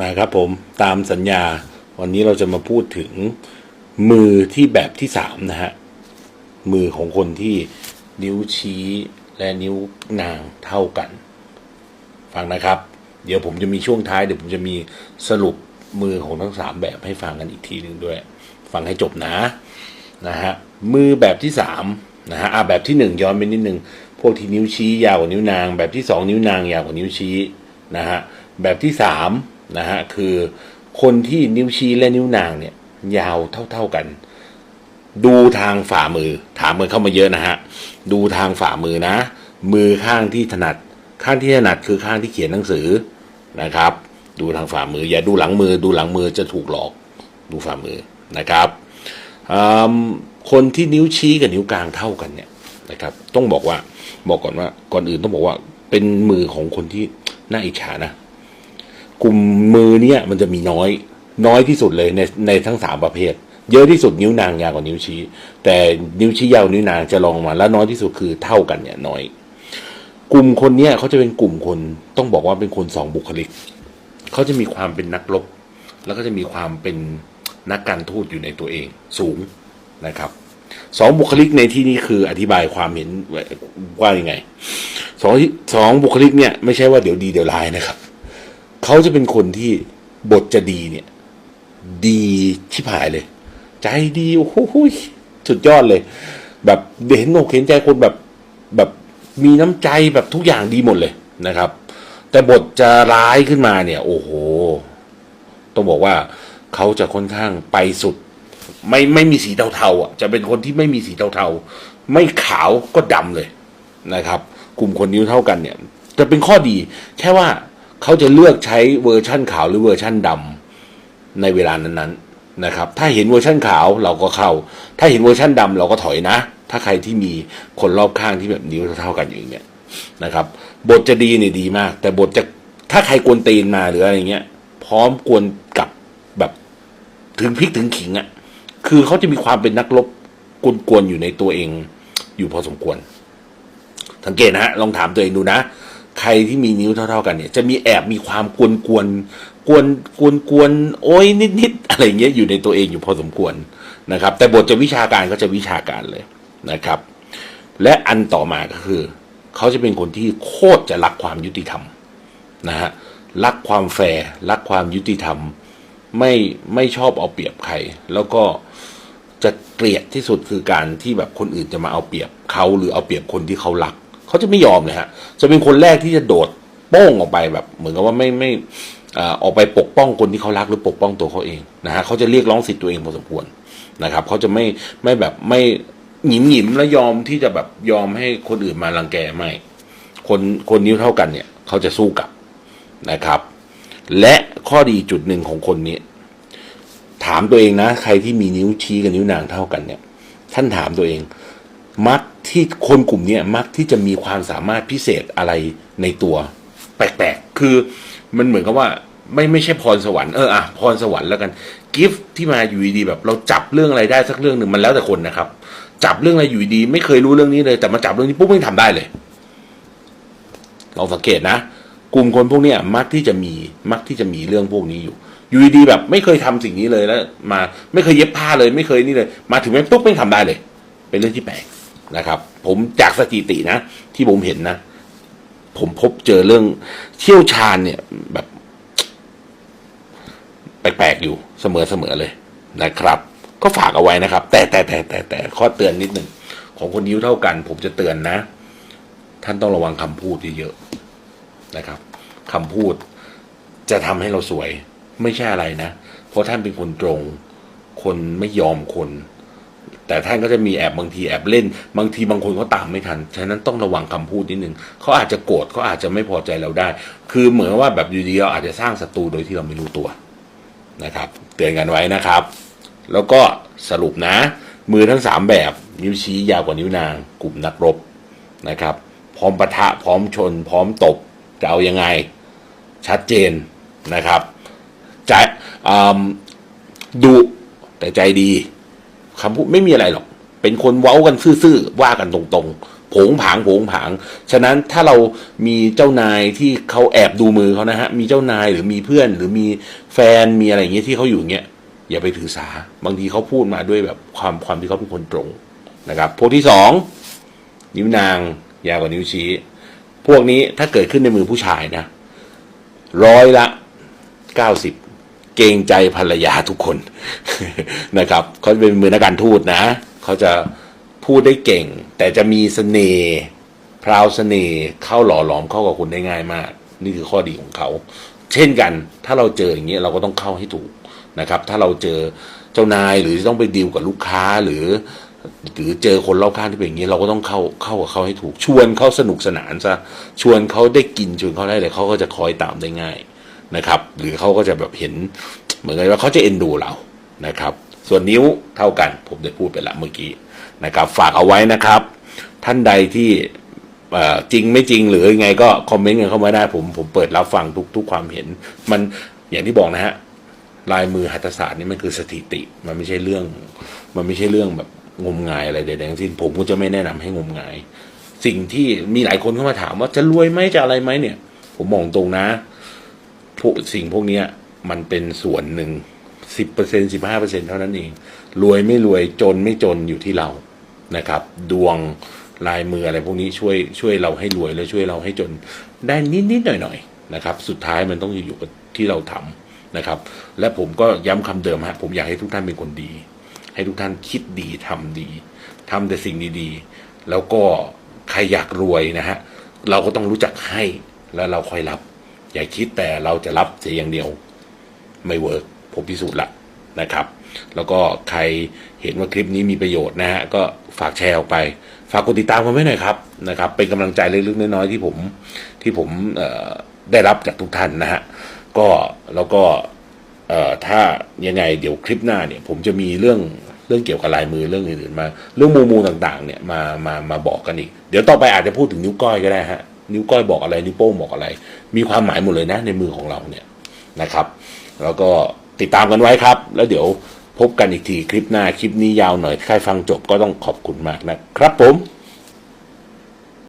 มาครับผมตามสัญญาวันนี้เราจะมาพูดถึงมือที่แบบที่สามนะฮะ มือของคนที่นิ้วชี้และนิ้วนางเท่ากัน ฟังนะครับ เดี๋ยวผมจะมีช่วงท้ายเดี๋ยวผมจะมีสรุปมือของทั้งสามแบบให้ฟังกันอีกทีหนึ่งด้วย ฟังให้จบนะนะฮะมือแบบที่สามนะฮะอะแบบที่หนึ่งย้อนไปนิดนึงพวกที่นิ้วชี้ยาวกว่านิ้วนาง แบบที่สองนิ้วนางยาวกว่านิ้วชี้นะฮะแบบที่สาม นะฮะคือคนที่นิ้วชี้และนิ้วนางเนี่ย ยาวเท่า ๆกัน ดูทางฝ่ามือ ถามกันเข้ามาเยอะนะฮะดูทางฝ่ามือนะ มือข้างที่ถนัด ข้างที่ถนัดคือข้างที่เขียนหนังสือนะครับ ดูทางฝ่ามือ อย่าดูหลังมือ ดูหลังมือจะถูกหลอก ดูฝ่ามือนะครับอืมคนที่นิ้วชี้กับนิ้วกลางเท่ากันเนี่ยนะครับ ต้องบอกว่าบอกก่อนว่าก่อนอื่นต้องบอกว่าเป็นมือของคนที่น่าอิจฉานะ กลุ่มมือเนี่ยมันจะมีน้อย น้อยที่สุดเลยในในทั้งสามประเภท เยอะที่สุดนิ้วนางยาวกว่านิ้วชี้ แต่นิ้วชี้ยาวนิ้วนางจะลองมา แล้วน้อยที่สุดคือเท่ากันเนี่ยน้อย กลุ่มคนเนี้ยเขาจะเป็นกลุ่มคนต้องบอกว่าเป็นคนสองบุคลิกเขาจะมีความเป็นนักรบแล้วก็จะมีความเป็นนักการทูตอยู่ในตัวเองสูงนะครับสองบุคลิกในที่นี้คืออธิบายความเห็นว่ายังไงสองสองบุคลิกเนี่ยไม่ใช่ว่าเดี๋ยวดีเดี๋ยวร้ายนะครับ เขาจะเป็นคนที่บทจะดีเนี่ย ดีชิบหายเลย ใจดีโอ้โหสุดยอดเลย แบบเห็นอกเห็นใจคนแบบแบบมีน้ำใจแบบทุกอย่างดีหมดเลยนะครับ แต่บทจะร้ายขึ้นมาเนี่ย โอ้โห ต้องบอกว่าเขาจะค่อนข้างไปสุด ไม่ไม่มีสีเทาๆอะ จะเป็นคนที่ไม่มีสีเทาๆ ไม่ขาวก็ดำเลยนะครับ กลุ่มคนนิ้วเท่ากันเนี่ย จะเป็นข้อดี แค่ว่า เขาจะเลือกใช้เวอร์ชั่นขาวหรือเวอร์ชั่นดำในเวลานั้นๆนะครับ ถ้าเห็นเวอร์ชั่นขาวเราก็เข้า ถ้าเห็นเวอร์ชั่นดำเราก็ถอยนะ ถ้าใครที่มีคนรอบข้างที่แบบนิ้วเท่ากันอย่างเงี้ยนะครับ บทจะดีเนี่ยดีมาก แต่บทจะถ้าใครกวนตีนมาหรืออะไรเงี้ย พร้อมกวนกลับแบบถึงพริกถึงขิงอะ่ะคือเขาจะมีความเป็นนักรบกวนๆอยู่ในตัวเอง อยู่พอสมควร สังเกตนะฮะลองถามตัวเองดูนะ ใครที่มีนิ้วเท่า ๆ กันเนี่ยจะมีแอบมีความกวนกวนกวนกวนกวนโอ้ยนิดๆอะไรเงี้ยอยู่ในตัวเองอยู่พอสมควรนะครับ แต่บทจะวิชาการก็จะวิชาการเลยนะครับ และอันต่อมาก็คือเขาจะเป็นคนที่โคตรจะรักความยุติธรรมนะฮะรักความแฟร์รักความยุติธรรม ไม่ไม่ชอบเอาเปรียบใคร แล้วก็จะเกลียดที่สุดคือการที่แบบคนอื่นจะมาเอาเปรียบเขาหรือเอาเปรียบคนที่เขารัก เขาจะไม่ยอมเลยฮะ จะเป็นคนแรกที่จะโดดโป้งออกไปแบบ เหมือนกับว่าไม่ไม่ออกไปปกป้องคนที่เขารักหรือปกป้องตัวเขาเองนะฮะเขาจะเรียกร้องสิทธิ์ตัวเองพอสมควรนะครับเขาจะไม่ไม่แบบไม่หยิมหยิมและยอมที่จะแบบยอมให้คนอื่นมารังแกไม่คนคนนิ้วเท่ากันเนี่ยเขาจะสู้กับนะครับ และข้อดีจุดหนึ่งของคนนี้ ถามตัวเองนะ ใครที่มีนิ้วชี้กับนิ้วนางเท่ากันเนี่ย ท่านถามตัวเอง มัก ที่คนกลุ่มนี้มักที่จะมีความสามารถพิเศษอะไรในตัว แปลกๆ คือมันเหมือนกับว่าไม่ไม่ใช่พรสวรรค์เอออะพรสวรรค์แล้วกันกิฟต์ที่มาอยู่ดีๆแบบ เราจับเรื่องอะไรได้สักเรื่องหนึ่งมันแล้วแต่คนนะครับ จับเรื่องอะไรอยู่ดี ไม่เคยรู้เรื่องนี้เลย แต่มาจับเรื่องนี้ปุ๊บไม่ทำได้เลยลองสังเกตนะกลุ่มคนพวกนี้มักที่จะมีมักที่จะมีเรื่องพวกนี้อยู่อยู่ดีๆแบบ ไม่เคยทำสิ่งนี้เลยแล้ว มาไม่เคยเย็บผ้าเลย ไม่เคยนี่เลย มาถึงแม้ปุ๊บไม่ทำได้เลย เป็นเรื่องที่แปลก นะครับ ผมจากสถิตินะ ที่ผมเห็นนะ ผมพบเจอเรื่องเชี่ยวชาญเนี่ยแบบ แปลกๆอยู่เสมอๆเลยนะครับ ก็ฝากเอาไว้นะครับ แต่แต่แต่แต่แต่ข้อเตือนนิดหนึ่งของคนนิ้วเท่ากัน ผมจะเตือนนะ ท่านต้องระวังคำพูดเยอะๆนะครับคำพูดจะทำให้เราสวย ไม่ใช่อะไรนะ เพราะท่านเป็นคนตรง คนไม่ยอมคน แต่ท่านก็จะมีแอบบางทีแอบเล่น บางทีบางคนเขาตามไม่ทัน ฉะนั้นต้องระวังคำพูดนิดนึงเขาอาจจะโกรธเขาอาจจะไม่พอใจเราได้ คือเหมือนว่าแบบอยู่ดีเราอาจจะสร้างศัตรูโดยที่เราไม่รู้ตัวนะครับ เตือนกันไว้นะครับ แล้วก็สรุปนะ มือทั้งสามแบบนิ้วชี้ยาวกว่านิ้วนางกลุ่มนักรบนะครับ พร้อมปะทะพร้อมชน พร้อมตบจะเอายังไงชัดเจนนะครับใจดุแต่ใจดี คำพูดไม่มีอะไรหรอก เป็นคนเว้ากันซื่อๆว่ากันตรงๆ ผงผางผงผาง ฉะนั้นถ้าเรามีเจ้านายที่เขาแอบดูมือเขานะฮะ มีเจ้านายหรือมีเพื่อนหรือมีแฟนมีอะไรอย่างเงี้ยที่เขาอยู่เงี้ยอย่าไปถือสา บางทีเขาพูดมาด้วยแบบความความที่เขาเป็นคนตรงนะครับพวกที่สองนิ้วนางยาวกว่านิ้วชี้ พวกนี้ถ้าเกิดขึ้นในมือผู้ชายนะร้อยละเก้าสิบ เกรงใจภรรยาทุกคนนะครับเขาเป็นมือนักการทูตนะเขาจะพูดได้เก่ง แต่จะมีเสน่ห์พราวเสน่ห์เข้าหล่อหลอมเข้ากับคุณได้ง่ายมาก นี่คือข้อดีของเขา เช่นกัน ถ้าเราเจออย่างเงี้ยเราก็ต้องเข้าให้ถูกนะครับ ถ้าเราเจอเจ้านายหรือต้องไปดีลกับลูกค้าหรือหรือเจอคนรอบข้างที่เป็นอย่างนี้เราก็ต้องเข้าเข้ากับเขาให้ถูก ชวนเขาสนุกสนานซะชวนเขาได้กินชวนเขาได้เลยเขาก็จะคอยตามได้ง่าย นะครับ หรือเขาก็จะแบบเห็นเหมือนกับว่าเขาจะเอ็นดูเรานะครับ ส่วนนิ้วเท่ากันผมได้พูดไปละเมื่อกี้นะครับ ฝากเอาไว้นะครับ ท่านใดที่จริงไม่จริงหรือยังไงก็คอมเมนต์กันเข้ามาได้ผมผมเปิดรับฟังทุกทุกความเห็น มันอย่างที่บอกนะฮะลายมือหัตถศาสตร์นี่มันคือสถิติ มันไม่ใช่เรื่อง มันไม่ใช่เรื่องแบบงมงายอะไรใดๆทั้งสิ้นผมก็จะไม่แนะนำให้งมงาย สิ่งที่มีหลายคนเข้ามาถามว่าจะรวยไหมจะอะไรไหมเนี่ย ผมมองตรงนะ พวกสิ่งพวกนี้มันเป็นส่วนหนึ่งสิบเปอร์เซ็นสิบห้าเปอร์เซ็นเท่านั้นเอง รวยไม่รวยจนไม่จนอยู่ที่เรานะครับ ดวงลายมืออะไรพวกนี้ช่วยช่วยเราให้รวยและช่วยเราให้จนได้นิดๆหน่อยๆนะครับ สุดท้ายมันต้องอยู่กับที่เราทำนะครับ และผมก็ย้ำคำเดิมฮะผมอยากให้ทุกท่านเป็นคนดี ให้ทุกท่านคิดดีทำดีทำแต่สิ่งดีๆ แล้วก็ใครอยากรวยนะฮะเราก็ต้องรู้จักให้แล้วเราค่อยรับ อย่าคิดแต่เราจะรับเสียอย่างเดียวไม่เวิร์กผมพิสูจน์ละนะครับ แล้วก็ใครเห็นว่าคลิปนี้มีประโยชน์นะฮะก็ฝากแชร์ออกไป ฝากกดติดตามกันไว้หน่อยครับนะครับ เป็นกำลังใจเล็กๆน้อยๆที่ผมที่ผมได้รับจากทุกท่านนะฮะก็แล้วก็ถ้ายังไงเดี๋ยวคลิปหน้าเนี่ย ผมจะมีเรื่องเรื่องเกี่ยวกับลายมือเรื่องอื่นๆมา เรื่องมูมูต่างๆ เนี่ยมามามาบอกกันอีก เดี๋ยวต่อไปอาจจะพูดถึงนิ้วก้อยก็ได้ฮะ นิ้วก้อยบอกอะไร นิ้วโป้งบอกอะไร มีความหมายหมดเลยนะในมือของเราเนี่ยนะครับ แล้วก็ติดตามกันไว้ครับ แล้วเดี๋ยวพบกันอีกทีคลิปหน้าคลิปนี้ยาวหน่อยใครฟังจบก็ต้องขอบคุณมากนะครับผม